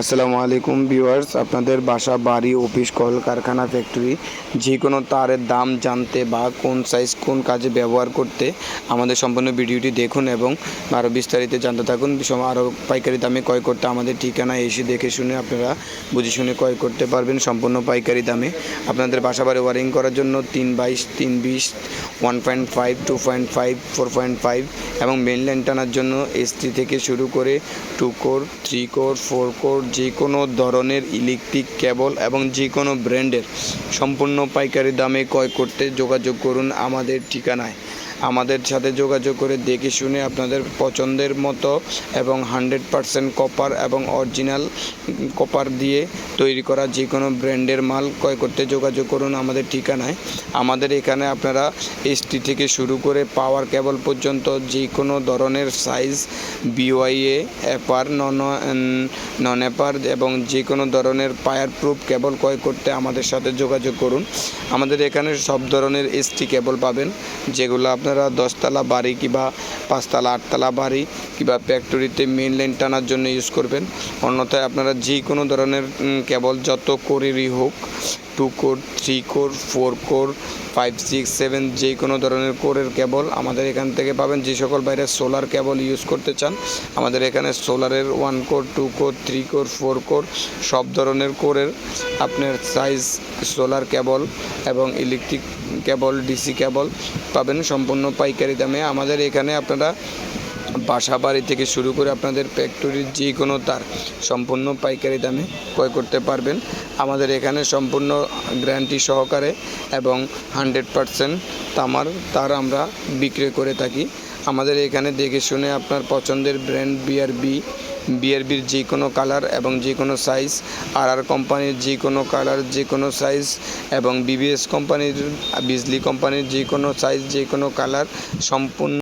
আসসালামু আলাইকুম ভিউয়ার্স, আপনাদের বাসা, বাড়ি, অফিস কল কারখানা ফ্যাক্টরি যে কোনো তারের দাম জানতে বা কোন সাইজ, কোন কাজে ব্যবহার করতে আমাদের সম্পূর্ণ ভিডিওটি দেখুন এবং আরও বিস্তারিত জানতে থাকুন। আরও পাইকারি দামে ক্রয় করতে আমাদের ঠিকানায় এসে দেখে শুনে আপনারা বুঝে শুনে ক্রয় করতে পারবেন সম্পূর্ণ পাইকারি দামে। আপনাদের বাসা বাড়ি ওয়ারিং করার জন্য তিন বাইশ, তিন বিশ, one point five, two point five, four point five এবং মেন লাইন টানার জন্য এসটি থেকে শুরু করে two core, three core, four core যে কোনো ধরনের ইলেকট্রিক, কেবল এবং যে কোনো ব্র্যান্ডের সম্পূর্ণ পাইকারি দামে ক্রয় করতে যোগাযোগ করুন আমাদের ঠিকানায়। আমাদের সাথে যোগাযোগ করে দেখে শুনে আপনাদের পছন্দের মতো এবং হান্ড্রেড পারসেন্ট কপার এবং অরিজিনাল কপার দিয়ে তৈরি করা যে কোনো ব্র্যান্ডের মাল ক্রয় করতে যোগাযোগ করুন আমাদের ঠিকানায়। আমাদের এখানে আপনারা এসটি থেকে শুরু করে পাওয়ার কেবল পর্যন্ত যে কোনো ধরনের সাইজ বিওয়াইএ অ্যাপার নন নন অ্যাপার এবং যে কোনো ধরনের পায়ার প্রুফ কেবল ক্রয় করতে আমাদের সাথে যোগাযোগ করুন। আমাদের এখানে সব ধরনের এসটি কেবল পাবেন, যেগুলো আপনারা দশতলা বাড়ি কিংবা পাঁচতলা আটতলা বাড়ি কিংবা ফ্যাক্টরিতে মেন লাইন টানার জন্য ইউজ করবেন। অন্যথায় আপনারা যে কোনো ধরনের কেবল যত কোরেরই হোক two core three core four core five six seven যে কোনো ধরনের কোরের কেবল আমাদের এখান থেকে পাবেন। যে সকল বাইরে সোলার কেবল ইউজ করতে চান, আমাদের এখানে সোলারের one core two core three core four core সব ধরনের কোরের আপনার সাইজ সোলার কেবল এবং ইলেকট্রিক কেবল ডিসি কেবল পাবেন। সম্পূর্ণ পাইকারি দামে। আমাদের এখানে আপনারা বাসা বাড়ি থেকে শুরু করে আপনাদের ফ্যাক্টরির যে কোনো তার সম্পূর্ণ পাইকারি দামে ক্রয় করতে পারবেন। আমাদের এখানে সম্পূর্ণ গ্যারান্টি সহকারে এবং হান্ড্রেড পারসেন্ট তামার তার আমরা বিক্রি করে থাকি। আমাদের এখানে দেখে শুনে আপনার পছন্দের ব্র্যান্ড বিআরবি বিআরবির যে কোনো কালার এবং যে কোনো সাইজ আর আর কোম্পানির যে কোনো কালার, যে কোনো সাইজ এবং বিবিএস কোম্পানির বিজলি কোম্পানির যে কোনো সাইজ যে কোনো কালার সম্পূর্ণ